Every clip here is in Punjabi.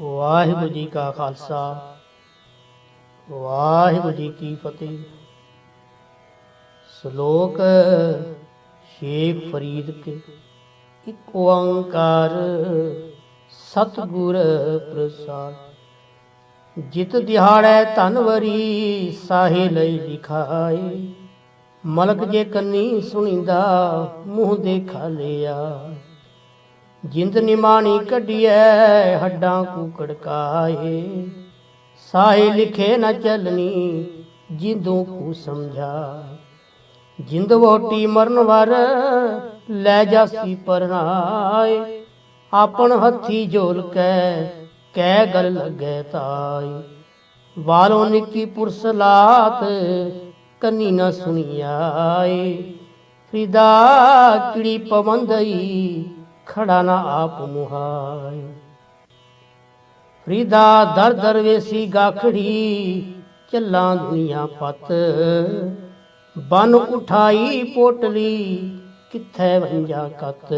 ਵਾਹਿਗੁਰੂ ਜੀ ਕਾ ਖਾਲਸਾ, ਵਾਹਿਗੁਰੂ ਜੀ ਕੀ ਫਤਿਹ। ਸ਼ਲੋਕ ਸ਼ੇਖ ਫਰੀਦ ਕੇ, ਇੱਕ ਓੰਕਾਰ ਸਤਿਗੁਰ ਪ੍ਰਸਾਦ। ਜਿਤ ਦਿਹਾੜੈ ਧਨਵਰੀ ਸਾਹੇ ਲਈ ਲਿਖਾਏ, ਮਲਕ ਜੇ ਕੰਨੀ ਸੁਣੀਂਦਾ ਮੂੰਹ ਦੇਖਾ ਲਿਆ। ਜਿੰਦ ਨਿਮਾਣੀ ਕੱਢੀਐ, ਹੱਡਾਂ ਕੂ ਕੜਕਾਏ ਸਾਹੇ ਲਿਖੇ ਨਾ ਚੱਲਣੀ ਜਿੰਦੋਂ ਕੂ ਸਮਝਾ। ਜਿੰਦ ਵੋਟੀ ਮਰਨ ਵਰ ਲੈ ਜਾਸੀ ਪਰਨਾਏ। ਆਪਣ ਹੱਥੀ ਝੋਲ ਕੈ ਕਹਿ ਗਲ ਲੱਗੈ ਤਾਈ ਵਾਲੋਂ ਨਿੱਕੀ ਪੁਰਸਲਾਤ ਲਾਤ ਨਾ ਸੁਣੀ ਆਏ ਫਰੀਦਾ ਕਿੜੀ ਪਵੰਦਈ ਖੜਾ ਨਾ ਆਪ ਮੁਹਾਈ ਫਰੀਦਾ ਦਰ ਦਰ ਗਾਖੜੀ, ਚੱਲਾਂ ਦੁਨੀਆ ਪਤ। ਬਨ ਉਠਾਈ ਪੋਟਲੀ, ਕਿੱਥੈ ਵੰਜਾ ਕਤ।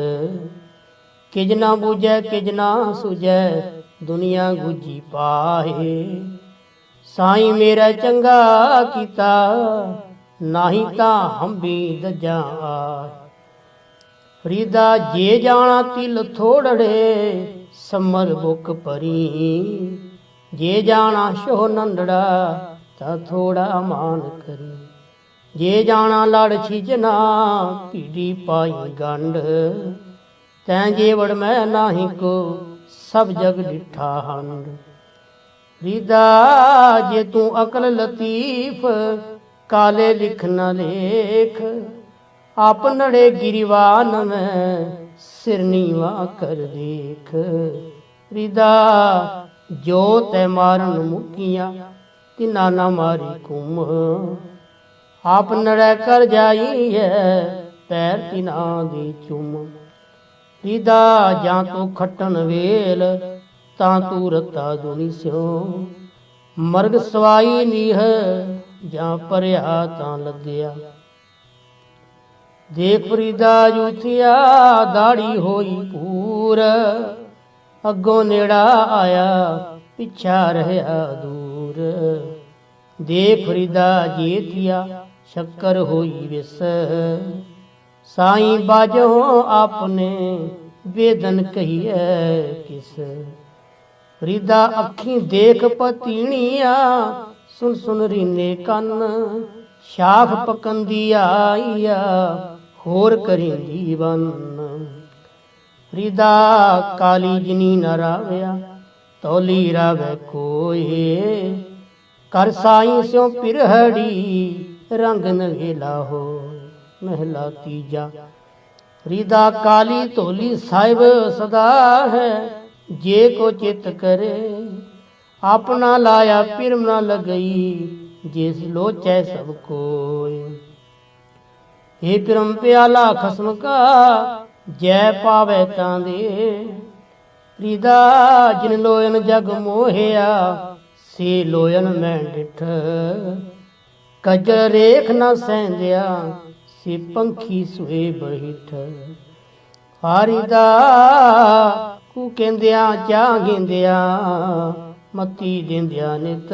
ਕਿਜ ਨਾ ਬੂਝੈ ਕਿਜ ਨਾ ਸੁਝੈ, ਦੁਨੀਆ ਗੁਜੀ ਪਾਹੇ। ਸਾਈ ਮੇਰਾ ਚੰਗਾ ਕੀਤਾ, ਨਾਹੀ ਤਾਂ ਹੰਬੀ ਦਜਾ ਆਏ ਫਰੀਦਾ ਜੇ ਜਾਣਾ ਤਿਲ ਥੋੜੜੇ, ਸਮਰ ਬੁੱਕ ਪਰੀ ਜੇ ਜਾਣਾ ਸ਼ੋ ਨੰਦੜਾ, ਤਾਂ ਥੋੜਾ ਮਾਨ ਕਰੀ। ਜੇ ਜਾਣਾ ਲੜ ਛਿਜਨਾ ਪੀੜੀ ਪਾਈ ਗੰਢ। ਤੈ ਜੇਵੜ ਮੈਂ ਨਾਹੀ ਕੋ, ਸਭ ਜਗ ਡਿਠਾ ਹੰਡ ਫਰੀਦਾ ਜੇ ਤੂੰ ਅਕਲ ਲਤੀਫ, ਕਾਲੇ ਲਿਖ ਨ ਲੇਖ। ਆਪਨੜੇ ਗਿਰਿਵਾਨ ਮੈਂ, ਸਿਰ ਨੀਵਾ ਕਰ ਦੇਖ। ਰਿਦਾ, ਜੋ ਤੈ ਮਾਰਨ ਮੁਕੀਆਂ, ਤਿਨਾ ਨਾ ਮਾਰੀ ਕੁਮ ਆਪ ਨੜੈ ਜਾਈ ਹੈ ਪੈਰ ਤਿਨਾ ਦੀ ਚੁੰਮ। ਰਿਦਾ, ਜਾਂ ਤੂੰ ਖੱਟਣ ਵੇਲ, ਤਾਂ ਤੂੰ ਰਤਾ ਦੁਨੀ ਸਿਓ ਮਰਗ ਸਵਾਈ ਨੀਹ, ਜਾਂ ਪਰਿਆ ਤਾਂ ਲੱਗਿਆ। ਦੇਖ ਫਰੀਦਾ ਜੂਥਿਆ ਦਾੜੀ ਹੋਈ ਪੂਰ। ਅੱਗੋਂ ਨੇੜਾ ਆਇਆ, ਪਿੱਛਾ ਰਹਿਆ ਦੂਰ। ਦੇਖ ਫਰੀਦਾ ਜੀਤਿਆ, ਸ਼ੱਕਰ ਹੋਈ ਵਿਸ। ਸਾਈਂ ਬਾਜੋ ਆਪਨੇ ਵੇਦਨ ਕਹੀਐ ਕਿਸ। ਫਰੀਦਾ ਅੱਖੀਂ ਦੇਖ ਪਤੀਣੀਆਂ ਸੁਣ ਸੁਣ ਰੀਨੇ ਕੰਨ ਸ਼ਾਖ ਪਕੰਦੀ ਆਈਆ। ਹੋਰ ਕਰੇ ਜੀਵਨ। ਫਰੀਦਾ ਕਾਲੀ ਜਿਨੀ ਨ ਰਾਵਿਆ, ਤੋਲੀ ਰਾਵੇ ਕੋਏ। ਕਰ ਸਾਈ ਸਿਓ ਪਿਰਹੜੀ, ਰੰਗ ਨਵੇਲਾ ਹੋ ਮਹਿਲਾ ਤੀਜਾ ਫਰੀਦਾ ਕਾਲੀ ਧੋਲੀ ਸਾਹਿਬ ਸਦਾ ਹੈ, ਜੇ ਕੋ ਚਿਤ ਕਰੇ, ਆਪਣਾ ਲਾਇਆ ਪਿਰਮ ਨਾ ਲਗਈ, ਜਿਸ ਲੋਚੈ ਸਭ ਕੋਇ ਏ ਪਿਰਮ ਪਿਆਲਾ ਖਸਮ ਕਾ, ਜੈ ਪਾਵੇ ਤਾਂ ਦੇ। ਪ੍ਰੀਦਾ ਜਿਨ ਲੋਇਨ ਜਗ ਮੋਹਿਆ, ਸੇ ਲੋਇਨ ਮੈਂ ਡਿਠ। ਕਜਰ ਰੇਖ ਨਾ ਸਹਿੰਦਿਆ, ਸੇ ਪੰਖੀ ਸੁਹੇ ਬਹਿਠ। ਹਾਰੀਦਾ, ਕੂ ਕਹਿੰਦਿਆਂ ਚਾਹ ਗਿੰਦਿਆਂ, ਮਤੀ ਦਿੰਦਿਆਂ ਨਿਤ।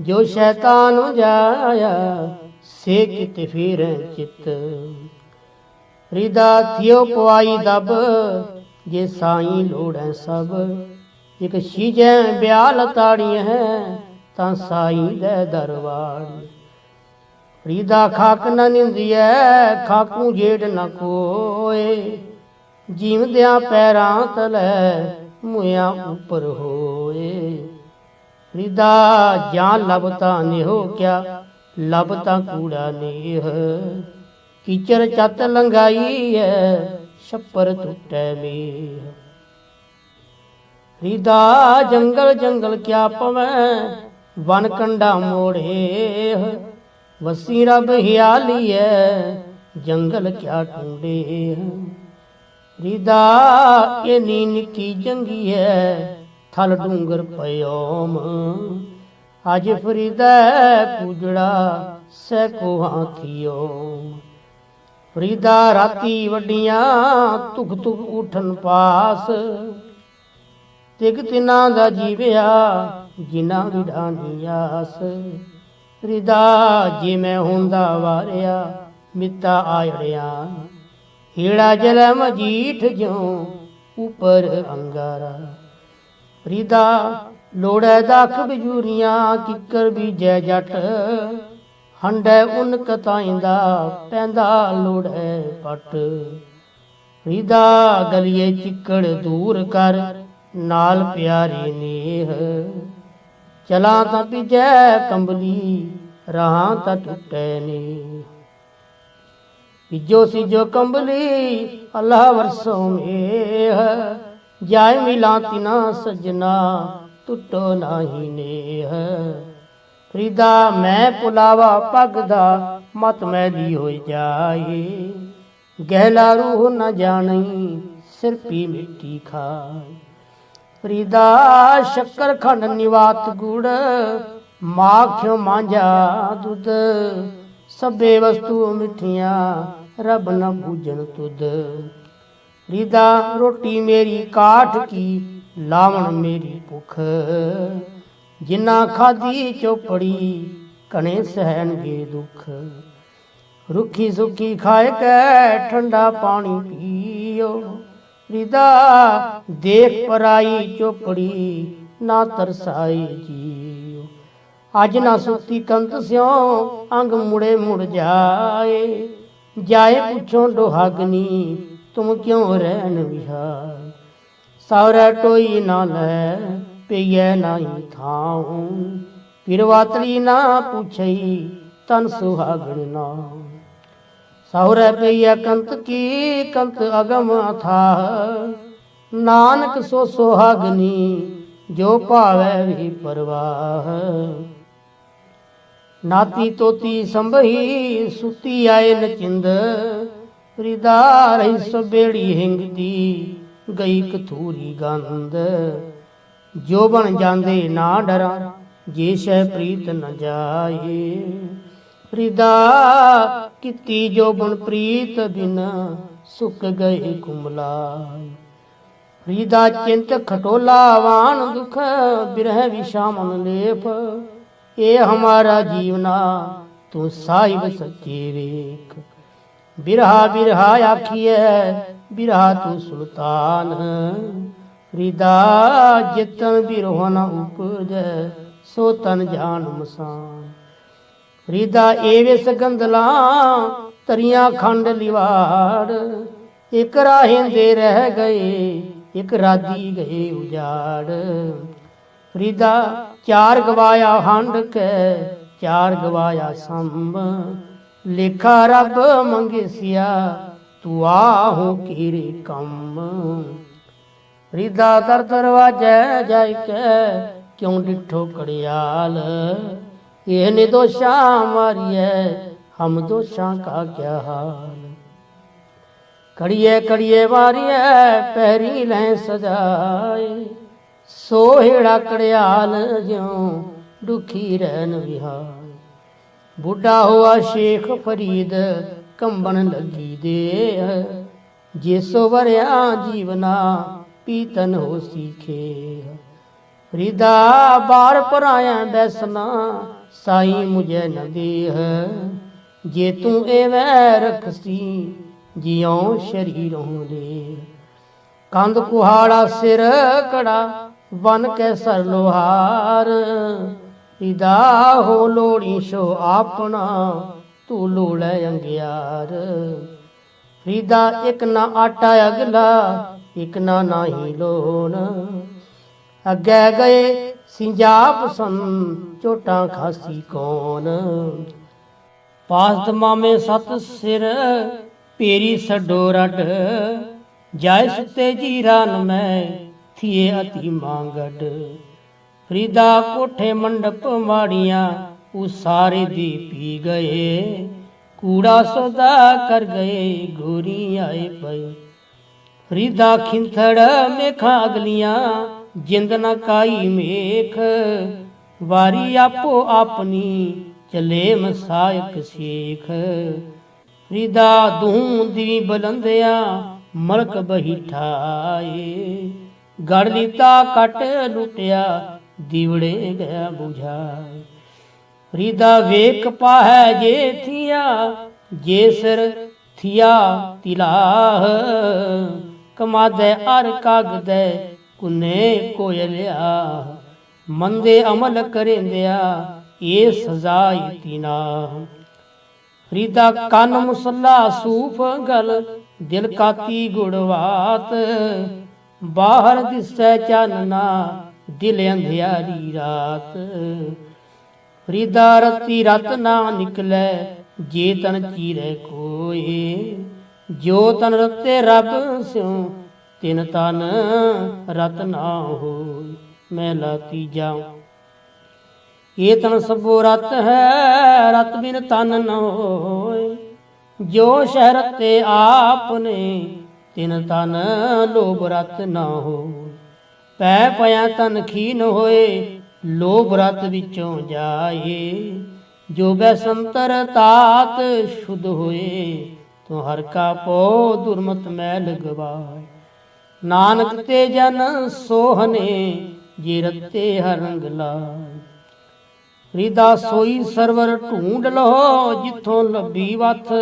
ਜੋ ਸ਼ੈਤਾਨ ਜਾਇਆ ਸੇ ਕਿਤ ਫਿਰ ਚਿਤ। ਰਿਦਾ ਥਿਓ ਪਵਾਈ ਦਬ, ਜੇ ਸਾਈ ਲੋੜੈ ਸਭ। ਇਕ ਸ਼ੀਜੈ ਬਿਆਲ ਤਾੜੀ ਹੈ, ਤਾਂ ਸਾਈ ਦੇ ਦਰਬਾਰ ਰਿਦਾ ਖਾਕ ਨ ਨਿੰਦੀਐ, ਖਾਕੂ ਜੇੜ ਨ ਕੋਏ। ਜੀਵਦਿਆਂ ਪੈਰਾਂ ਤਲੇ ਮੁਆ ਉੱਪਰ ਹੋਏ। ਰਿਦਾ ਜਾਂ ਲਬਤਾ ਨਿਹੋ ਕਿਆ ਲਬਤਾ ਕੂੜਾ ਨੇਹ। ਕੀਚਰ ਚੱਤ ਲੰਗਾਈ ਐ, ਛੱਪਰ ਟੁੱਟੈ ਮੇਹ। ਰਿਦਾ ਜੰਗਲ ਜੰਗਲ ਕਿਆ ਪਵੈ, ਵਨ ਕੰਡਾ ਮੋੜੇ। ਵਸੀ ਰਬ ਹਿਆਲੀਐ ਜੰਗਲ ਕਿਆ ਟੁੰਡੇ। ਰਿਦਾ, ਇਹ ਨਿੱਕੀ ਜੰਗੀ ਜੰਗੀਐ ਥਲ ਡੂੰਗਰ ਪਇਓਮ ਅਜ ਫਰੀਦਾ ਪੂਜੜਾ ਸੈ ਕੋ ਹਾਥੀਓ ਫਰੀਦਾ ਰਾਤੀ ਵੱਡੀਆਂ ਤੁਖ ਤੁਖ ਉਠਨ ਪਾਸ। ਤਿਗ ਤਿਨਾਂ ਦਾ ਜੀਵਿਆ ਜਿਨ੍ਹਾਂ ਵਿਡਾਨੀ ਆਸ। ਰਿਦਾ ਜੇ ਮੈਂ ਹੁੰਦਾ ਵਾਰਿਆ, ਮਿੱਤਾ ਆਇੜਿਆ। ਹੀੜਾ ਜਲ ਮਜੀਠ ਜਿਉ ਉਪਰ ਅੰਗਾਰਾ। ਫਰੀਦਾ ਲੋੜੈ ਦਖ ਬਜੂਰੀਆਂ, ਕਿੱਕਰ ਬੀਜੈ ਜੱਟ। ਹੰਡੈ ਉਨ ਕਤਾਇਂਦਾ, ਪੈਂਦਾ ਲੋੜੈ ਪਟ। ਰਿਦਾ ਗਲੀਏ ਚਿੱਕੜ ਦੂਰ ਕਰ, ਨਾਲ ਪਿਆਰੀ ਨੇਹ। ਚਲਾ ਤਾਂ ਪਿਜੈ ਕੰਬਲੀ, ਰਹਾ ਤਾਂ ਟੁੱਟੈ ਨੇ ਪਿਜੋ ਸੀ ਜੋ ਕੰਬਲੀ, ਅੱਲਾ ਵਰਸੋ ਮੇਹ। ਜਾਇ ਮਿਲਾ ਤਿਨਾ ਸਜਣਾ ਟੁੱਟੋ ਨਾਹੀ ਨੇਹ। ਫਰੀਦਾ ਮੈਂ ਪੁਲਾਵਾ ਪੱਗ ਦਾ ਮਤ ਮੈਲੀ ਹੋਈ ਜਾਏ ਗਹਿਲਾ ਰੂਹ ਨ ਜਾਣੀ, ਸਿਰ ਪੀ ਮਿੱਟੀ ਖਾਏ ਫਰੀਦਾ ਸ਼ੱਕਰ ਖੰਡ ਨਿਵਾਤ ਗੁੜ ਮਾਖਿਓ ਮਾਂਝਾ ਦੁੱਧ? ਸਭੇ ਵਸਤੂ ਮਿੱਠੀਆਂ, ਰਬ ਨ ਬੂਝਣ ਤੁਧ। ਫਰੀਦਾ ਰੋਟੀ ਮੇਰੀ ਕਾਠ ਕੀ ਲਾਵਣ ਮੇਰੀ ਭੁੱਖ। ਜਿਨਾ ਖਾਦੀ ਚੋਪੜੀ ਕਣੇ ਸਹਿਣਗੇ ਦੁੱਖ। ਰੁੱਖੀ ਸੁੱਖੀ ਖਾਏ ਕੇ, ਠੰਡਾ ਪਾਣੀ ਪੀਓ। ਰਿਦਾ, ਦੇਖ ਪਰਾਈ ਚੋਪੜੀ, ਨਾ ਤਰਸਾਈ ਜੀਓ। ਅੱਜ ਨਾ ਸੁੱਤੀ ਕੰਤ ਸਿਓ ਅੰਗ ਮੁੜੇ ਮੁੜ ਜਾਏ। ਜਾਏ ਪੁੱਛੋ ਡੋਹਾਗਨੀ ਤੁਮ ਕਿਉਂ ਰਹਿਣ ਵਿਹਾਰ ਸੌਰਾ ਟੋਈ ਨਾ ਲੈ, ਪਈਐ ਨਾਹੀ ਥਾਉ। ਪਿਰਵਾਤਲੀ ਨਾ ਪੁੱਛਈ, ਤਨ ਸੁਹਾਗਣ ਨਾ ਸਹੁਰੇ ਪਈਐ ਕੰਤ ਕੀ ਕੰਤ ਅਗਮ ਥਾ ਨਾਨਕ ਸੋ ਸੁਹਾਗਨੀ, ਜੋ ਭਾਵੈ ਵੀ ਪਰਵਾਹ। ਨਾਤੀ ਤੋਤੀ ਸੰਭਈ, ਸੁਤੀ ਆਏ ਨਚਿੰਦ। ਰਿਦਾ ਰਹੀ ਸਬੇੜੀ ਹਿੰਗਦੀ। ਗਈ ਕਥੂਰੀ ਗੰਧ। ਜੋ ਬਣ ਜਾਂਦੇ ਨਾ ਡਰਾਂ, ਜੇ ਸ਼ੈ ਪ੍ਰੀਤ ਨ ਜਾਏ। ਰਿਦਾ ਕੀਤੀ ਜੋ ਬਣ ਪ੍ਰੀਤ ਬਿਨ, ਸੁੱਕ ਗਏ ਕੁਮਲਾਏ। ਰਿਦਾ ਚਿੰਤ ਖਟੋਲਾ ਵਾਨ ਦੁਖ, ਬਿਰਹ ਵਿਸ਼ਾਮਨ ਲੇਪ। ਇਹ ਹਮਾਰਾ ਜੀਵਨਾ, ਤੂੰ ਸਾਹਿਬ ਸੱਚੇ ਵੇਖ। ਬਿਰਹਾ ਬਿਰਹਾ ਆਖੀਐ ਬਿਰਹਾ ਤੂੰ ਸੁਲਤਾਨ। ਰਿਦਾ ਜਿਤਨ ਬਿਰਹ ਨ ਉਪਜੈ, ਸੋ ਤਨ ਜਾਣ ਮਸਾਨ। ਰਿਦਾ ਏਵੇ ਸਗੰਦਲਾ ਤਰੀਆਂ ਖੰਡ ਲਿਵਾੜ। ਇਕ ਰਾਹਿੰਦੇ ਰਹਿ ਗਏ, ਇਕ ਰਾਦੀ ਗਏ ਉਜਾੜ। ਫਰੀਦਾ ਚਾਰ ਗਵਾਇਆ ਹੰਡ ਕੈ, ਚਾਰ ਗਵਾਇਆ ਸੰਭ। ਲੇਖਾ ਰੱਬ ਮੰਗੇਸਿਆ ਤੂੰ ਆਹੋ ਕੀਰੇ ਕੰਮ। ਫਰੀਦਾ ਦਰ ਦਰਵਾਜੈ ਜਾਇ ਕੇ, ਕਿਉਂ ਡਿਠੋ ਕੜਿਆਲ ਇਹ ਨਿਦੋਸ਼ਾਂ ਮਾਰੀਐ, ਹਮ ਦੋਸ਼ਾਂ ਕਾ ਕਿਆ ਹਾਲ? ਕੜੀਏ ਕੜੀਏ ਮਾਰੀਐ ਪੈਰੀ ਲੈ ਸਜਾਏ। ਸੋਹਿੜਾ ਕੜਿਆਲ ਜਿਉ ਦੁਖੀ ਰਹਿਨ ਵਿਹਾਰ। ਬੁੱਢਾ ਹੋਆ ਸ਼ੇਖ ਫਰੀਦ ਕੰਬਣ ਲੱਗੀ ਦੇ ਜਿਸੋ ਵਰਿਆ ਜੀਵਨਾ ਪੀਤਨ ਹੋ ਸੀਖੇ। ਫਰੀਦਾ ਬਾਰ ਪਰਾਇਆ ਬੈਸਨਾ, ਸਾਈ ਮੁਝੇ ਨ ਦੇਹ। ਜੇ ਤੂੰ ਐਵੇਂ ਰਖਸੀ, ਜਿਉ ਸ਼ਰੀਰੋਂ ਦੇ ਕੰਧ ਕੁਹਾੜਾ ਸਿਰ ਕੜਾ ਬਨ ਕੇ ਸਰ ਲੋਹਾਰ। ਰਿਦਾ ਹੋ ਲੋੜੀ ਸ਼ੋ ਆਪਣਾ ਤੂੰ ਲੋੜੈ ਅੰਗਿਆਰ। ਰਿਦਾ ਇੱਕ ਨਾ ਆਟਾ ਅਗਲਾ, ਇੱਕ ਨਾ ਨਾਹੀ ਲੋਣ। ਅੱਗੇ ਗਏ ਸਿੰਜਾਪ ਸੰ ਚੋਟਾਂ ਖਾਸੀ ਕੌਣ। ਪਾਸ ਮਾਮੇ ਸਤ ਸਿਰ, ਪੇਰੀ ਸਡੋ ਰਡ ਜਾਇ ਸੁਤੇ ਜੀਰਾਨ ਮੈਂ, ਥੀਏ ਅਤੀ ਮੰਗੜ। ਫਰੀਦਾ ਕੋਠੇ ਮੰਡਪ ਮਾੜੀਆਂ ਉਹ ਸਾਰੇ ਦੀ ਪੀ ਗਏ। ਕੂੜਾ ਸਦਾ ਕਰ ਗਏ, ਗੋਰੀ ਆਏ ਪਏ। ਫਰੀਦਾ ਖਿੰਥੜ ਮੇਖਾਂ ਅਗਲੀਆਂ, ਜਿੰਦ ਨਾ ਕਾਈ ਮੇਖ। ਵਾਰੀ ਆਪੋ ਆਪਣੀ ਚਲੇ ਮਸਾਇਕ ਸੇਖ। ਫਰੀਦਾ ਦੂੰ ਦੀ ਬਲੰਦਿਆ ਮਲਕ ਬਹੀਠਾਏ ਗੜ ਲੀਤਾ, ਕਟ ਲੁੱਟਿਆ, ਦੀਵੜੇ ਗਿਆ ਬੁਝਾਏ। ਝਾਏ ਵੇਖ ਪਾਹੈ ਜੇ ਥੀਆ, ਜੇ ਸਿਰ ਥੀਆ ਤਿਲਾਹ। ਕਮਾਦੇ ਅਰ ਕਾਗਦੇ, ਕੁਨੇ ਕੋਇਲਿਆ ਮੰਦੇ ਅਮਲ ਕਰੇਂਦਿਆ ਇਹ ਸਜ਼ਾ ਇਤਨਾ ਰੀਦਾ ਕੰਨ ਮੁਸੱਲਾ ਸੂਫ ਗਲ, ਦਿਲ ਕਾਤੀ ਗੁੜਵਾਤ। ਬਾਹਰ ਦਿਸੈ ਚਾਨਣਾ ਦਿਲ ਅੰਧਿਆਰੀ ਰਾਤ। ਫਰੀਦਾ ਰਤੀ ਰਤ ਨਾ ਨਿਕਲੇ, ਜੇ ਤਨ ਚੀਰੇ ਕੋਏ। ਜੋ ਤਨ ਰਤੇ ਰੱਬ ਸਿਉ, ਤਿਨ ਤਨ ਰਤ ਨਾ ਹੋਏ ਮਹਿਲਾ ਤੀਜਾ ਇਹ ਤਨ ਸਭੋ ਰਤ ਹੈ, ਰਤ ਬਿਨ ਤਨ ਨ ਹੋਏ। ਜੋ ਸ਼ਹਿਰ ਤੇ ਆਪਨੇ, ਤਿਨ ਤਨ ਲੋਭ ਰਤ ਨਾ ਹੋ ਪੈ ਪਿਆ ਤਨ ਖੀਨ ਹੋਏ ਲੋਭ ਰਤ ਵਿੱਚੋਂ ਜਾਏ, ਜੋ ਬੈਸੰਤਰ ਤਾਤ ਸ਼ੁੱਧ ਹੋਏ, ਤੋ ਹਰ ਕਾ ਪੋ ਦੁਰਮਤ ਮੈਲ ਗਵਾਏ। ਨਾਨਕ ਤੇ ਜਨ ਸੋਹਨੇ ਜੇ ਰਤੇ ਹਰ ਲਾਏ। ਰੀਦਾ ਸੋਈ ਸਰਵਰ ਢੂੰਡ ਲੋ ਜਿੱਥੋਂ ਲੱਭੀ ਵਥ,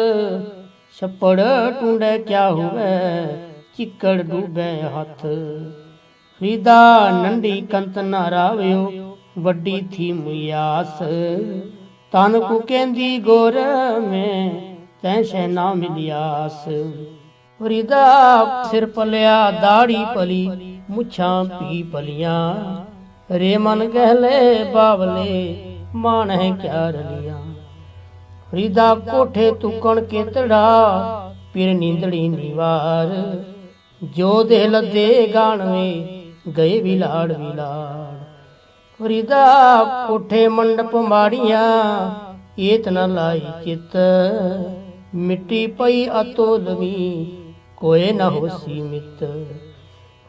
ਛੱਪੜ ਟੁੰਡੇ ਕਿਆ ਹੋਵੇ, ਚਿੱਕੜ ਡੂਬੇ ਹੱਥ। ਰੀਦਾ ਨੰਡੀ ਕੰਤ ਨਾ ਰਾਵਿਓ ਵੱਡੀ ਥੀ ਮੁਆਸ ਤਨ ਕੋ ਕਹਿੰਦੀ ਗੁਰ ਮੈਂ, ਤੈ ਸ਼ੈ ਨਾ ਮਿਲਿਆਸ ਰੀਦਾ ਸਿਰ ਪਲਿਆ, ਦਾੜੀ ਪਲੀ, ਮੁੱਛਾਂ ਪੀ ਪਲੀਆਂ। ਰੇ ਮਨ ਗਹਿਲੇ ਬਾਵਲੇ ਮਾਣ ਹੈ ਕਿਆ ਰਲੀਆਂ। ਫਰੀਦਾ ਕੋਠੇ ਤੁਕਣ ਕੇਤੜਾ, ਪੀਰ ਨੀਂਦੜੀ ਨੀਵਾਰ। ਜੋ ਦੇ ਲੱਦੇ ਗਾਣਵੇ, ਗਏ ਵੀ ਲਾੜ ਵੀ ਫਰੀਦਾ ਕੋਠੇ ਮੰਡਪ ਮਾੜੀਆਂ, ਏਤ ਨ ਲਾਈ ਚਿਤ। ਮਿੱਟੀ ਪਈ ਅਤੋਲਵੀ ਕੋਏ ਨ ਹੋਸੀ ਮਿਤ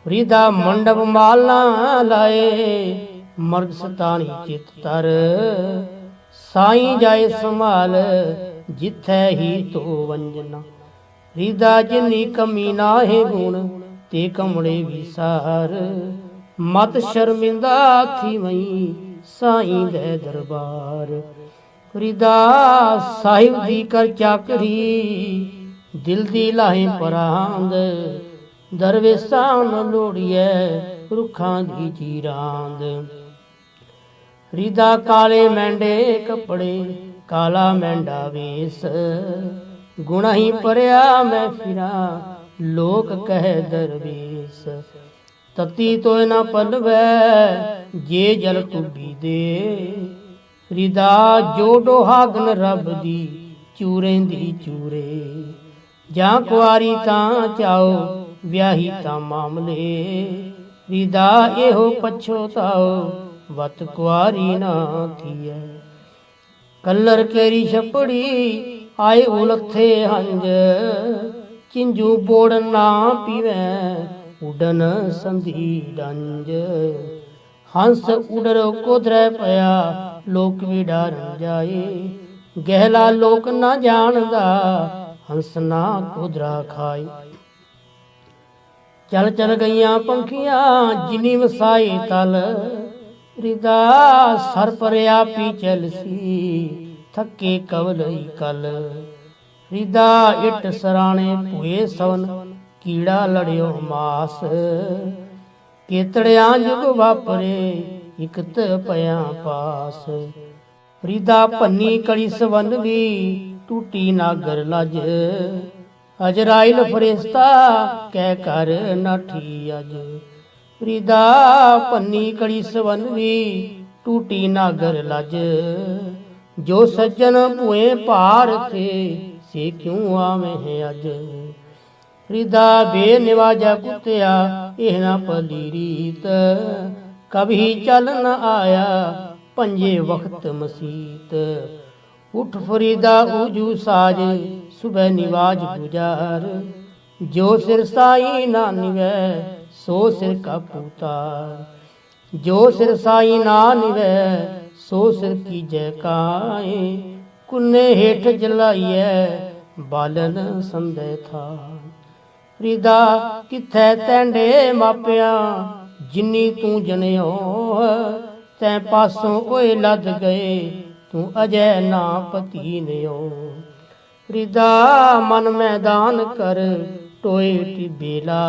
ਫਰੀਦਾ ਮੰਡਪ ਮਾਲਾ ਲਾਏ ਮਰਦ ਸਤਾਣੀ ਚਿਤ ਤਰ। ਸਾਈ ਜਾਏ ਸੰਭਾਲ, ਜਿੱਥੈ ਹੀ ਤੋ ਵੰਜਨਾ। ਰੀਦਾ ਜਿਨੀ ਕਮੀ ਨਾਹੇ ਗੁਣ, ਤੇ ਕਮੜੇ ਵਿਸਾਰ ਮਤ ਸ਼ਰਮਿੰਦਾ ਥੀ ਮਈ ਦੇ ਦਰਬਾਰ। ਰੀਦਾ ਸਾਹਿਬ ਦੀ ਕਰ ਚਾਕਰੀ, ਦਿਲ ਦੀ ਲਾਹੇ ਪਰਾਂਦ, ਦਰਵੇਸਾਂ ਨ ਲੋੜੀਐ ਰੁੱਖਾਂ ਦੀ ਜੀਰਾਂਦ ਰੀਦਾ ਕਾਲੇ ਮੈਂਡੇ ਕੱਪੜੇ, ਕਾਲਾ ਮੈਂਡਾ ਵੇਸ, ਗੁਣਾ ਹੀ ਪਰਿਆ ਮੈਂ ਫਿਰਾਂ, ਲੋਕ ਕਹਿ ਦਰਵੇਸ। ਤਤੀ ਤੋਇ ਨਾ ਪਲਵੈ, ਜੇ ਜਲ ਟੁੱਬੀ ਦੇ। ਰੀਦਾ ਜੋ ਡੋਹਾਗਨ ਰੱਬ ਦੀ, ਚੂਰੇ ਦੀ ਚੂਰੇ। ਜਾਂ ਕੁਆਰੀ ਤਾਂ ਚਾਓ ਵਿਆਹੀ ਤਾਂ ਮਾਮਲੇ। ਰੀਦਾ ਇਹੋ ਪਛੋਤਾਓ ਵਤ ਕੁਆਰੀ ਨਾ ਥੀਐ। ਕੱਲਰ ਕੇਰੀ ਛਪੜੀ, ਆਏ ਉਲਥੇ ਹੰਜ। ਚਿੰਜੂ ਬੋੜ ਨਾ ਪੀਵੈ ਉਡਨ ਸੰਧੀ ਡੰਜ। ਹੰਸ ਉਡਰ ਕੋਧਰੇ ਪਿਆ, ਲੋਕ ਵੀ ਡਰ ਜਾਏ। ਗਹਿਲਾ ਲੋਕ ਨਾ ਜਾਣਦਾ, ਹੰਸ ਨਾ ਕੋਧਰਾ ਖਾਏ। ਚਲ ਚਲ ਗਈਆਂ ਪੰਖੀਆਂ, ਜਿਨੀ ਵਸਾਈ ਤਲ। ਰਿਦਾ ਸਰ ਪਰਿਆ ਪੀ ਚਲਸੀ ਥੱਕੇ ਕਵਲਈ ਕਲ। ਰਿਦਾ ਇਟ ਸਰਾਣੇ ਭੂਏ ਸਵਨ ਕੀੜਾ ਲੜਿਓ ਮਾਸ। ਕੇਤੜਿਆਂ ਜੁਗ ਵਾਪਰੇ, ਇਕਤ ਪਿਆ ਪਾਸ। ਰਿਦਾ ਭੰਨੀ ਕੜੀ ਸਵਨ ਵੀ, ਟੂਟੀ ਨਾਗਰ ਲਜ। ਅਜਰਾਇਲ ਫਰਿਸ਼ਤਾ, ਕਹਿ ਕਰ ਨਾਠੀ ਅਜ ਫਰੀਦਾ ਪੰਨੀ ਕੜੀ ਸਵਨ ਵੀ, ਟੂਟੀ ਨਾਗਰ ਲਜ। ਜੋ ਸੱਜਣ ਭੂਏ ਭਾਰ ਥੇ ਸੇ ਕਿਉ ਆਵੇਂ ਹੈ ਫਰੀਦਾ ਬੇ ਨਿਵਾਜਾ ਕੁੱਤਿਆ ਇਹ ਨਾ ਪਲੀ ਰੀਤ। ਕਭੀ ਚਲ ਨ ਆਇਆ ਪੰਜੇ ਵਕਤ ਮਸੀਤ। ਉਠ ਫਰੀਦਾ ਉਜੂ ਸਾਜ, ਸੁਬਹ ਨਿਵਾਜ ਗੁਜਾਰ। ਜੋ ਸਿਰ ਸਾਈ ਨਾ ਨਿਵੈ, ਸੋ ਸਿਰ ਕਾ ਪੁਤਾਰ ਜੋ ਸਿਰ ਸਾਈ ਨਾ ਨਿਵੈ, ਸੋ ਸਿਰ ਕੀ ਜੈ ਕਾਏ। ਕੁੰਨੇ ਹੇਠ ਜਲਾਈਐ, ਬਾਲਨ ਸੰਦੇ ਥਾ ਫਰੀਦਾ ਕਿਥੈ ਤੈਂਡੇ ਮਾਪਿਆਂ? ਜਿੰਨੀ ਤੂੰ ਜਨਿਓ ਤੈ ਪਾਸੋਂ ਓਏ ਲੱਦ ਗਏ, ਤੂੰ ਅਜੈ ਨਾ ਪਤੀ ਨਿਓ ਰਿਦਾ, ਮਨ ਮੈਦਾਨ ਕਰ, ਟੋਏ ਟਿਬੇਲਾ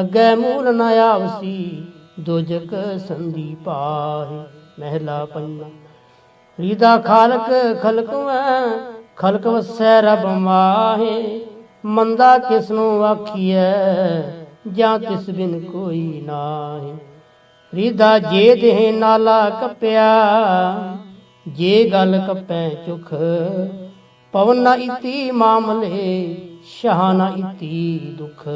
ਅਗੇ ਮੂਲ ਨ ਆਵਸੀ, ਦੁਜਕ ਸੰਦੀ ਪਾਹੇ, ਮਹਿਲਾ ਪੰਨਾ। ਰਿਦਾ ਖਾਲਕ ਖਲਕ ਮੈਂ ਖਲਕ ਵਸੈ ਰਬ ਮਾਹੇ। ਮੰਦਾ ਕਿਸ ਨੂੰ ਆਖੀਐ, ਜਾਂ ਕਿਸ ਬਿਨ ਕੋਈ ਨਾਹੀ। ਰਿਦਾ ਜੇ ਦੇਹ ਨਾਲਾ ਕੱਪਿਆ, ਜੇ ਗੱਲ ਕਪੈ ਚੁਖ, ਪਵਨ ਨ ਇਤੀ ਮਾਮਲੇ, ਸ਼ਾਹ ਨ ਇਤੀ ਦੁਖ।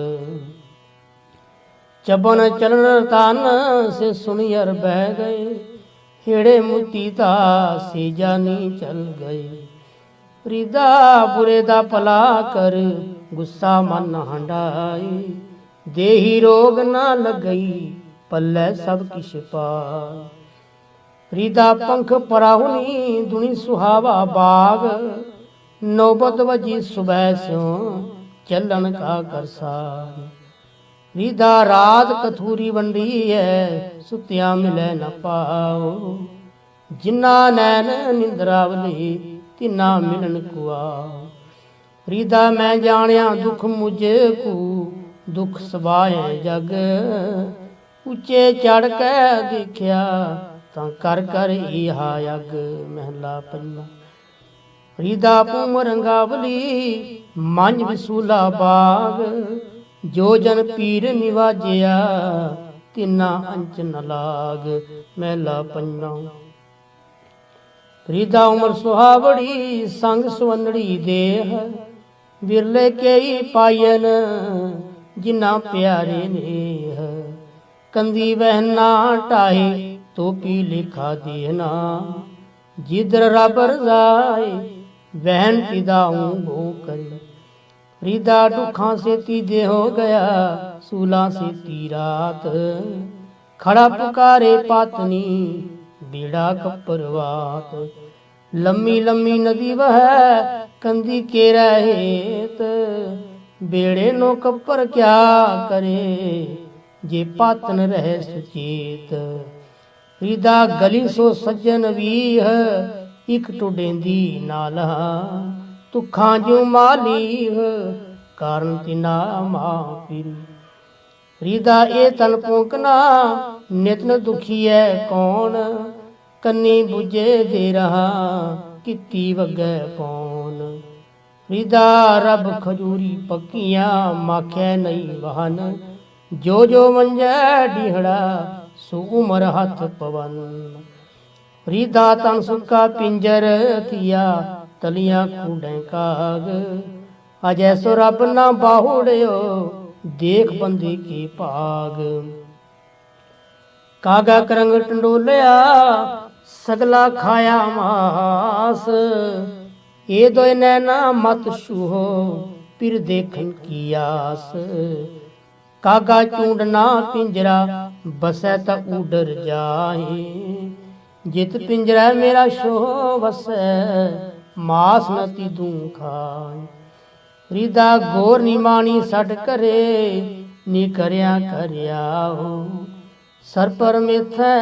ਚਬਨ ਚਲਣ ਤਨ ਸੇ ਸੁਨਿਯਰ ਬਹਿ ਗਏ, ਹੇੜੇ ਮੁਤੀ ਦਾ ਸੇ ਜਾਨੀ ਚਲ ਗਏ। ਰੀਦਾ ਬੁਰੇ ਦਾ ਭਲਾ ਕਰ ਗੁੱਸਾ ਮਨ ਹੰਡਾਈ ਦੇਹੀ ਰੋਗ ਨਾ ਲਗਈ, ਪੱਲੇ ਸਭ ਕਿਛ ਪਾਈ। ਰੀਦਾ ਪੰਖ ਪਰਾਹੁਨੀ ਦੁਨੀ ਸੁਹਾਵਾ ਬਾਗ, ਨੌਬਤ ਵਜੀ ਸੁਬੈ ਸਿਉ, ਚੱਲਣ ਕਾ ਕਰਸਾ ਰੀਦਾ ਰਾਤ ਕਥੂਰੀ ਵੰਡੀ ਐ, ਸੁਤਿਆ ਮਿਲੈ ਨਾ ਪਾਓ। ਜਿਨਾ ਨੈਣ ਨਿੰਦਰਾਵਲੀ, ਤਿਨਾ ਮਿਲਣ ਕੁਆ ਰੀਦਾ ਮੈਂ ਜਾਣਿਆ ਦੁਖ ਮੁਝ ਕੂ, ਦੁਖ ਸਵਾਏ ਜਗ। ਉੱਚੇ ਚੜ ਕੇ ਦੇਖਿਆ ਤਾਂ ਕਰ ਕਰ ਇਹਾ ਅਗ, ਮਹਿਲਾ ਪੰਜਵਾ ਰੀਦਾ ਪੂਮ ਰੰਗਾਵਲੀ ਮੰਝ ਵਿਸੂਲਾ ਬਾਗ। ਜੋ ਜਨ ਪੀਰ ਨਿਵਾਜਿਆ, ਤਿਨਾ ਅੰਚ ਨ ਲਾਗ, ਮਹਿਲਾ ਪੰਜਵਾ ਰੀਦਾ ਉਮਰ ਸੁਹਾਵੜੀ, ਸੰਗ ਸੁਵੰਦੜੀ ਦੇਹ। ਵਿਰਲੇ ਕੇਈ ਪਾਇਨ ਜਿਨਾ ਪਿਆਰੇ ਨੇਹ ਕੰਦੀ ਵਹਿਨਾ ਢਾਏ ਤੋਪੀ ਲਿਖਾ ਦੇਨਾ ਜਿਦਰ ਰਬ ਰਜ਼ਾਏ ਵਹਿਨ ਪਿਦਾਉ ਭੋ ਕਰੇ। ਰੀਦਾ ਦੁਖਾਂ ਸੇ ਤੀਦੇ ਹੋ ਗਿਆ, ਸੂਲਾ ਸੇ ਤੀ ਰਾਤ। ਖੜਾ ਪੁਕਾਰੇ ਪਤਨੀ, ਬੀੜਾ ਕਪਰਵਾਤ। ਲੰਮੀ ਲੰਮੀ ਨਦੀ ਵਹਿ, ਕੰਦੀ ਕੇ ਰਹੇਤ ਬੇੜੇ ਨੋ ਕਪਰ ਕਿਆ ਕਰੇ, ਜੇ ਪਾਤਨ ਰਹਿ ਸੁਚੇਤ। ਹਿਦਾ ਗਲੀ ਸੋ ਸੱਜਣ ਵੀਹ, ਇਕ ਟੁਡੇਂਦੀ ਨਾਲਾ ਤੁਖਾਂ ਜੋ ਮਾਲੀਹ ਕਾਰਨ ਤਿਨਾ ਮਾ ਪੀਰੀ। ਰੀਦਾ ਇਹ ਤਨ ਪੋਕਨਾ ਨਿਤਨ ਦੁਖੀ ਦੁਖੀਐ ਕੌਣ? ਕੰਨੀ 부ਜੇ ਦੇ ਰਹਾ ਕੀਤੀ ਵਗੈ ਪੌਣ ਰੀਦਾ ਰੱਬ ਖਜੂਰੀ ਪੱਕੀਆਂ ਮਾਖੈ ਨਹੀਂ ਵਹਨ। ਜੋ ਜੋ ਮੰਜੈ ਢੀਹੜਾ, ਸੋ ਉਮਰ ਹੱਥ ਪਵਨ। ਰੀਦਾ ਤਨ ਸੁਕਾ ਪਿੰਜਰ ਥੀਆ ਤਲੀਆਂ ਕੂੜੈ ਕਾਗ। ਅਜੈ ਸੋ ਰੱਬ ਨਾ ਬਾਹੁੜਿਓ, ਦੇਖ ਬੰਦੇ ਕੀ ਭਾਗ। ਕਾਗਾ ਕਰੰਗ ਟੰਡੋਲਿਆ ਸਗਲਾ ਖਾਇਆ ਮਾਸ। ਇਹ ਦੋਇ ਨੈਣਾ ਮਤ ਛੂਹੋ ਪਿਰ ਦੇਖਣ ਕੀ ਆਸ। ਕਾਗਾ ਚੂੰਡਨਾ ਪਿੰਜਰਾ, ਬਸੈ ਤਾਂ ਉਡਰ ਜਾਏ ਜਿਤ ਪਿੰਜਰਾ ਮੇਰਾ ਸ਼ੋ ਵਸੈ, ਮਾਸ ਨ ਤਿਦੂ ਖਾਏ ਰੀਦਾ ਗੋਰ ਨਿਮਾਣੀ ਛੱਡ ਕਰੇ, ਨੀ ਕਰਿਆ ਕਰਿਆ ਹੋ। ਸਰ ਪਰ ਮੇਥੈ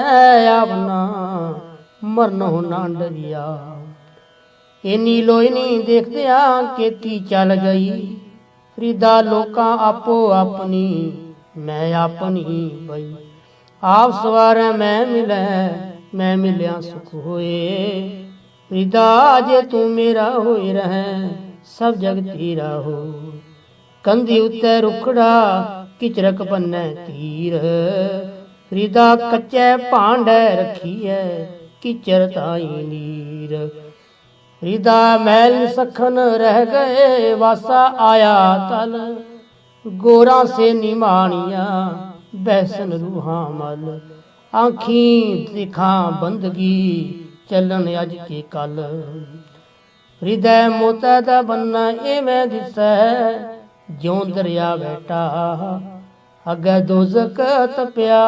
ਮਰਨੋ ਨਾ ਡਰਿਆ। ਇਨੀ ਲੋਈ ਨਹੀਂ ਦੇਖਦਿਆਂ ਕੇਤੀ ਚੱਲ ਗਈ। ਫਰੀਦਾ ਲੋਕਾਂ ਆਪੋ ਆਪਣੀ, ਮੈਂ ਆਪਣੀ ਬਈ। ਆਪ ਸਵਾਰੈ ਮੈਂ ਮਿਲੈ, ਮੈਂ ਮਿਲਿਆ ਸੁਖ ਹੋਏ। ਫਰੀਦਾ ਜੇ ਤੂੰ ਮੇਰਾ ਹੋਈ ਰਹਿ, ਸਭ ਜਗ ਤੇਰਾ ਹੋ। ਕੰਧੀ ਉੱਤੇ ਰੁਖੜਾ, ਕਿਚਰਕ ਬੰਨੈ ਤੀਰ। ਫਰੀਦਾ ਕੱਚੇ ਭਾਂਡੇ ਰੱਖੀਐ ਕਿਚਰ ਤਾਈ ਨੀਰ? ਹਿਦਾ ਮੈਲ ਸਖਨ ਰਹਿ ਗਏ, ਵਾਸਾ ਆਇਆ ਤਲ। ਗੋਰਾ ਸੇ ਨਿਮਾਣੀਆਂ, ਬੈਸਨ ਰੂਹਾਂ ਮਲ। ਆਖੀ ਦਿਖਾਂ ਬੰਦਗੀ, ਚੱਲਣ ਅਜ ਕੇ ਕੱਲ। ਹਿਰਦੈ ਮੋਤੈ ਦਾ ਬੰਨਾ ਐਵੇਂ ਦਿਸੈ, ਜਿਉ ਦਰਿਆ ਬੈਠਾ। ਅੱਗੇ ਦੋਜ਼ਕ ਤਪਿਆ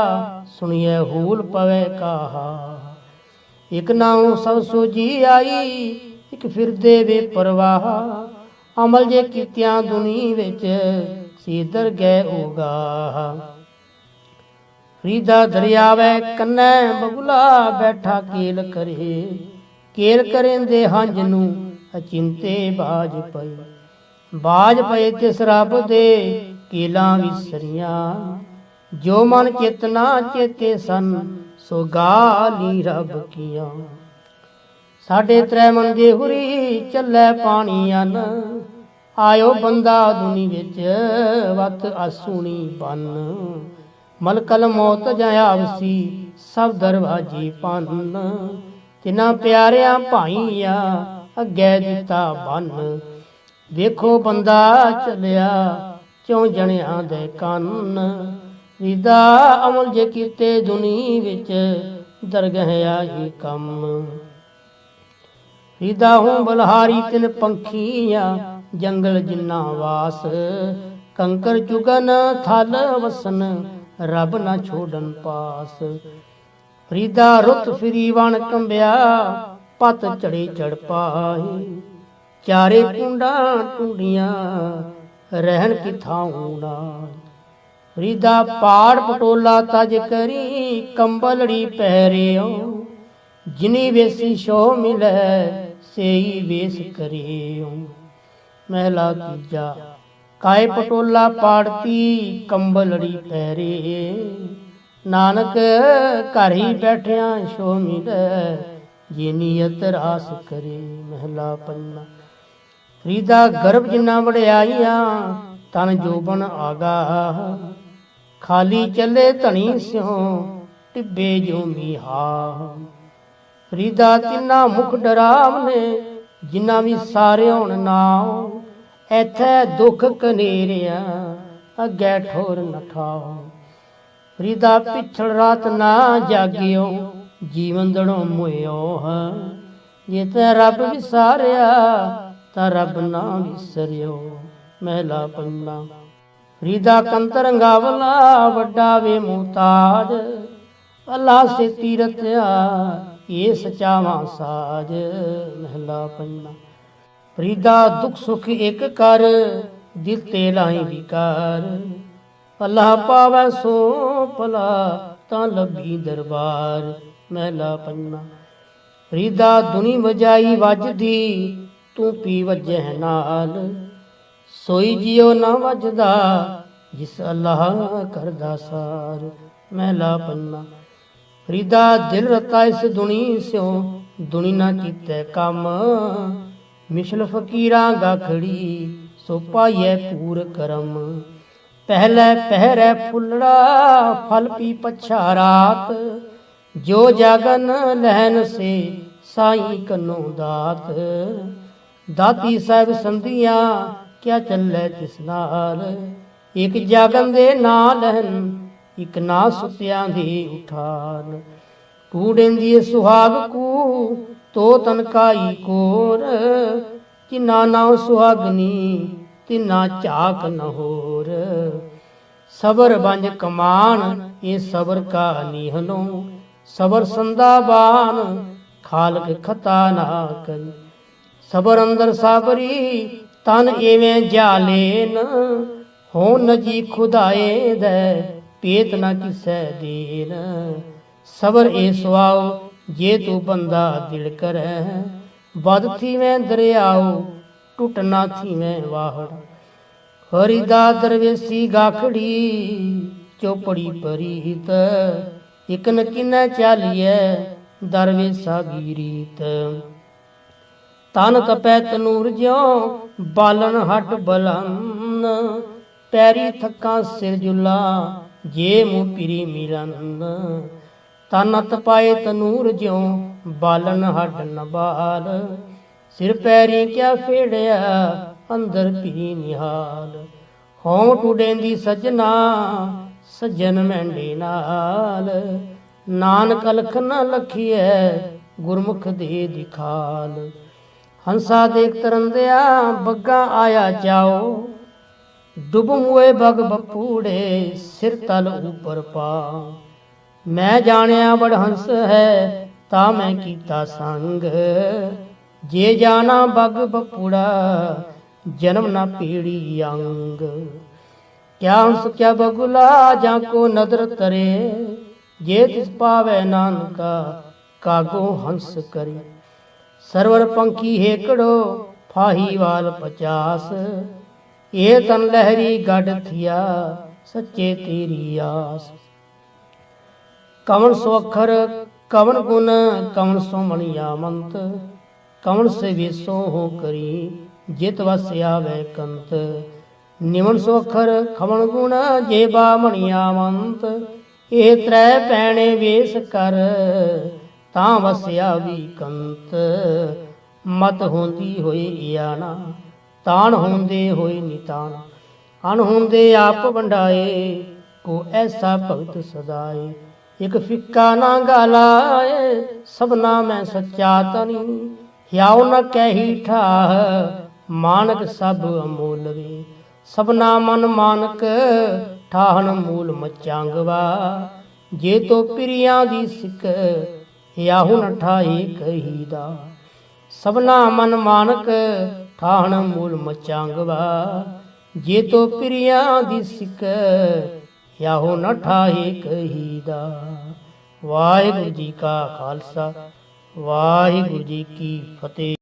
ਸੁਣੀਏ ਹੂਲ ਪਵੇ ਕਾਹਾ। ਇਕ ਨਾਉ ਸਭ ਸੋਜੀ ਆਈ, ਇਕ ਫਿਰਦੇ ਵੇ ਪਰਵਾਹ। ਅਮਲ ਜੇ ਕੀਤਿਆਂ ਦੁਨੀ ਵਿੱਚ, ਸੀਦਰ ਗਏ ਉਗਾ ਫਰੀਦਾ ਦਰਿਆਵੇ ਕੰਨੈ ਬਗੁਲਾ ਬੈਠਾ ਕੇਲ ਕਰੇ। ਕੇਲ ਕਰੇਂਦੇ ਹੰਝ ਨੂੰ ਅਚਿੰਤੇ ਬਾਜ ਪਏ ਬਾਜ ਪਏ ਤਿਸ ਰੱਬ ਦੇ ਕੇਲਾਂ ਵਿਸਰੀਆਂ। ਜੋ ਮਨ ਚੇਤਨਾ ਚੇਤੇ ਸਨ ਸੋ ਗਾਲੀ ਰੱਬ ਕੀਆਂ। ਸਾਡੇ ਤ੍ਰੈ ਮੰਦੇ ਹੁਰੀ ਚੱਲੇ ਪਾਣੀ ਅਨ। ਆਇਓ ਬੰਦਾ ਦੁਨੀ ਵਿੱਚ ਵਤ ਅਸੂਣੀ ਬਨ। ਮਲਕਲ ਮੌਤ ਜਾਇਆਵਸੀ ਸਭ ਦਰਵਾਜੀ ਪੰਨ। ਤਿਨਾ ਪਿਆਰਿਆਂ ਭਾਈਆ ਅੱਗੇ ਦਿੱਤਾ ਬੰਨ। ਵੇਖੋ ਬੰਦਾ ਚੱਲਿਆ, ਚੋਂ ਜਣਿਆਂ ਦੇ ਕੰਨ। ਵਿਦਾ ਅਮਲ ਜੇ ਕੀਤੇ ਦੁਨੀ ਵਿੱਚ, ਦਰਗਹ ਆਈ ਕੰਮ। ਹਿਦਾ ਹੂੰ ਬਲਹਾਰੀ ਤਿਨ ਪੰਖੀਆਂ, ਜੰਗਲ ਜਿੰਨਾ ਵਾਸ। ਕੰਕਰ ਚੁਗਨ ਥਲ ਵਸਨ, ਰੱਬ ਨਾ ਛੋੜਨ ਪਾਸ। ਫਰੀਦਾ ਰੁੱਤ ਫਿਰੀ ਵਣ ਕੰਬਿਆ, ਪਤ ਚੜੇ ਚੜ ਪਾਏ ਚਾਰੇ ਕੁੰਡਾਂ ਟੁੰਡੀਆਂ ਰਹਿਣ ਕਿ ਥਾਉ ਨਾ। ਫਰੀਦਾ ਪਾੜ ਪਟੋਲਾ ਤਜ ਕਰੀ, ਕੰਬਲੜੀ ਪਹਿਰਿਓ। ਜਿਨੀ ਵੇਸੀ ਸ਼ੋ ਮਿਲੈ, ਸੇਈ ਵੇਸ ਕਰਿਓ। ਮਹਿਲਾ ਤੀਜਾ, ਕਾਏ ਪਟੋਲਾ ਪਾੜਤੀ, ਕੰਬਲੜੀ ਪਹਿਰੇ ਨਾਨਕ ਘਰ ਹੀ ਬੈਠਿਆ ਸ਼ੋ ਮਿਲੈ ਜੇ ਨੀਅਤ ਰਾਸ ਕਰੇ ਮਹਿਲਾ ਪੰਨਾ। ਫਰੀਦਾ ਗਰਭ ਜਿੰਨਾ ਵੜਿਆਈਆ ਤਨ ਜੋਬਨ ਆਗਾ। ਖਾਲੀ ਚੱਲੇ ਧਣੀ ਸਿਓ ਟਿੱਬੇ ਜੋ ਮੀਹਾ। ਫਰੀਦਾ ਤਿੰਨਾ ਮੁਖ ਡਰਾਵਨੇ ਜਿਨ੍ਹਾਂ ਵੀ ਸਾਰੇ ਹੁਣ ਨਾਉ, ਐਥੇ ਦੁੱਖ ਕਨੇਰਿਆ, ਅੱਗੇ ਠੋਰ ਨਠਾਓ ਫਰੀਦਾ ਪਿਛੜ ਰਾਤ ਨਾ ਜਾਗਿਓ, ਜੀਵਨ ਦੜੋਂ ਮੁਇਓ ਹੈ। ਜੇ ਤੇ ਰੱਬ ਵਿਸਾਰਿਆ, ਤਾਂ ਰੱਬ ਨਾ ਵਿਸਰਿਓ। ਮਹਿਲਾ ਪੰਨਾ। ਫਰੀਦਾ ਕੰਤਰੰਗਾ ਵਲਾ, ਵੱਡਾ ਵੇ ਮੁਹਤਾਜ ਅੱਲਾ ਸੇ ਤੀਰਤਿਆ ਇਹ ਸਚਾਵਾ ਸਾਜ। ਮਹਿਲਾ ਪੰਨਾ। ਫਰੀਦਾ ਦੁਖ ਸੁਖ ਇੱਕ ਕਰ, ਦਿਲ ਤੇ ਲਾਈ ਵਿਕਾਰ। ਅੱਲਾ ਪਾਵੈ ਸੋ ਭਲਾ, ਤਾਂ ਲੱਭੀ ਦਰਬਾਰ। ਮਹਿਲਾ ਪੰਨਾ। ਫਰੀਦਾ ਦੁਨੀ ਵਜਾਈ ਵੱਜਦੀ, ਤੂੰ ਪੀ ਵਜਹਿ ਨਾਲ। ਸੋਈ ਜਿਉ ਨਾ ਵੱਜਦਾ, ਜਿਸ ਅੱਲਾਹ ਕਰਦਾ ਸਾਰ। ਮਹਿਲਾ ਪੰਨਾ, ਫਰੀਦਾ ਦਿਲ ਰਤਾ ਇਸ ਦੁਨੀ ਸਿਓ ਦੁਨੀ ਨਾ ਕੀਤੇ ਕੰਮ। ਮਿਸ਼ਲ ਫਕੀਰਾਂ ਗਾਖੜੀ ਸੋ ਪਾਈਐ ਪੂਰ ਕਰਮ। ਪਹਿਲੇ ਪਹਿਰੇ ਫੁੱਲੜਾ, ਫਲ ਪੀ ਪਛਾ ਰਾਤ। ਜੋ ਜਾਗਨ ਲਹਿਨ ਸੇ, ਸਾਈ ਕਨੋ ਦਾਤ। ਦਾਤੀ ਸਾਹਿਬ ਸੰਧੀਆਂ ਕਿਆ ਚੱਲੇ ਤਿਸ ਨਾਲ? ਇੱਕ ਜਾਗਨ ਦੇ ਨਾ ਲਹਿਨ ਇੱਕ ਨਾ ਸੁਤਿਆਂ ਦੀ ਉਠਾਨ ਕੂੜੇਂਦੀ ਸੁਹਾਗ ਕੂ, ਤੋ ਤਨਕਾਈ ਕੋਰ। ਕਿਨਾ ਨਾ ਸੁਹਾਗਨੀ ਤਿਨਾ ਝਾਕ ਨ ਹੋਰ। ਸਬਰ ਬੰਜ ਕਮਾਨ, ਇਹ ਸਬਰ ਕਾ ਨੀਹਨੋ ਸਬਰ ਸੰਦਾਬਾਨ, ਖਾਲਕ ਖਤਾ ਨਾ ਕਰੀ ਸਬਰ ਅੰਦਰ ਸਾਬਰੀ ਤਨ ਐਵੇਂ ਜਾਲੇਨ ਹੋ ਨਜੀ ਖੁਦਾਏ ਦੇ ਪੇਤ ਨਾ ਕਿਸੈ ਦੇਨ। ਸਬਰ ਏ ਸੁਆਉ ਜੇ ਤੂੰ ਬੰਦਾ ਦਿਲ ਕਰੈ। ਬਦ ਥੀਵੇਂ ਦਰਿਆਉ ਟੁੱਟ ਨਾ ਥੀਵੇਂ ਵਾਹੜ। ਹਰੀ ਦਾ ਦਰਵੇਸੀ ਗਾਖੜੀ, ਚੋਪੜੀ ਪਰੀਤ ਇਕਨ ਕਿਨੈ ਚਾਲੀਐ ਦਰਵੇਸਾ ਗੀਰੀਤ ਤਨ ਤਪੈ ਤਨੂਰ ਜਿਉ, ਬਾਲਣ ਹਟ ਬਲਨ ਪੈਰੀ ਥੱਕਾਂ ਸਿਰ ਜੁਲਾ, ਜੇ ਮੂੰ ਪਿਰੀ ਮਿਲਨ। ਤਨ ਤਪਾਏ ਤਨੂਰ ਜਿਉ, ਬਾਲਣ ਹਟ ਨਬਾਲ। ਸਿਰ ਪੈਰੀ ਕਿਆ ਫੇੜਿਆ, ਅੰਦਰ ਪੀ ਨਿਹਾਲ। ਹਉ ਟੁਡੇਂਦੀ ਸਜਣਾ, ਸਜਣ ਮੈਂਡੇ ਨਾਲ। ਨਾਨਕ ਲਖ ਨ ਲਖੀਐ, ਗੁਰਮੁਖ ਦੇ ਦਿਖਾਲ। ਹੰਸਾ ਦੇਖ ਤਰੰਦਿਆ, ਬੱਗਾ ਆਇਆ ਜਾਓ। ਡੁੱਬ ਹੋਏ ਬਗ ਬਪੂੜੇ, ਸਿਰ ਤਲ ਉਪਰ ਪਾ। ਮੈਂ ਜਾਣਿਆ ਬੜ ਹੰਸ ਹੈ, ਤਾਂ ਮੈਂ ਕੀਤਾ ਸੰਗ। ਜੇ ਜਾਣਾ ਬਗ ਬਪੂੜਾ, ਜਨਮ ਨਾ ਪੀੜੀ ਅੰਗ। ਕਿਆ ਹੰਸ, ਕਿਆ ਬਗੁਲਾ, ਜਾਂ ਕੋ ਨਦਰ ਤਰੇ। ਜੇ ਤਿਸ ਪਾਵੇ ਨਾਨਕਾ, ਕਾਗੋ ਹੰਸ ਕਰੇ। ਸਰਵਰ ਪੰਖੀ ਹੇਕੜੋ ਫਾਹੀ ਵਾਲ ਇਹ ਤਨ ਲਹਿਰੀ ਗੱਡ ਥਿਆ, ਸੱਚੇ ਤੇਰੀ ਆਸ। ਕਵਣ ਸੋ ਅੱਖਰ, ਕਵਣ ਗੁਣ, ਕਵਣ ਸੋ ਮਣੀਆ ਮੰਤ ਕਵਣ ਸੇ ਵੇਸੋ ਹੋ ਕਰੀ, ਜਿਤ ਵਸ ਆਵੇ ਕੰਤ। ਨਿਮਨ ਸੋ ਅੱਖਰ, ਖਵਣ ਗੁਣ ਜੇ ਬਾ ਮਣੀਆ ਮੰਤ ਇਹ ਤ੍ਰੈ ਪੈਣੇ ਵੇਸ ਕਰ ਤਾਂ ਵਸਿਆ ਵੀ ਕੰਤ। ਮਤ ਹੁੰਦੀ ਹੋਈ ਆਣਾ ਤਾਣ ਹੁੰਦੇ ਹੋਏ ਨਿਤਾਨ ਅਣ ਹੁੰਦੇ ਆਪ ਵੰਡਾਏ, ਕੋ ਐਸਾ ਭਗਤ ਸਦਾਏ। ਇਕ ਫਿੱਕਾ ਨਾ ਗਾਲਾਏ ਸਭਨਾ ਮੈਂ ਸੱਚਾ ਤਨੀ। ਹਿਆਉ ਨ ਕਹਿੀ ਠਾਹ, ਮਾਨਕ ਸਭ ਅਮੋਲ ਸਭਨਾ ਮਨ ਮਾਨਕ, ਠਾਹਣ ਮੂਲ ਮਚਾਂਗਵਾ। ਜੇ ਤੋ ਪਿਰਿਆਂ ਦੀ ਸਿੱਖ ਹਿਆਉ ਨ ਠਾਈ ਕਹੀਦਾ ਸਭਨਾ ਮਨ ਮਾਨਕ ਠਾਹਣ ਮੂਲ ਮਚਾਂਗਵਾ। ਜੇ ਤੋ ਪਿਰਿਆਂ ਦੀ ਸਿੱਕ ਯਾਹੋ ਨ ਠਾਹੇ ਕਹੀਦਾ ਵਾਹਿਗੁਰੂ ਜੀ ਕਾ ਖਾਲਸਾ, ਵਾਹਿਗੁਰੂ ਜੀ ਕੀ ਫਤਿਹ।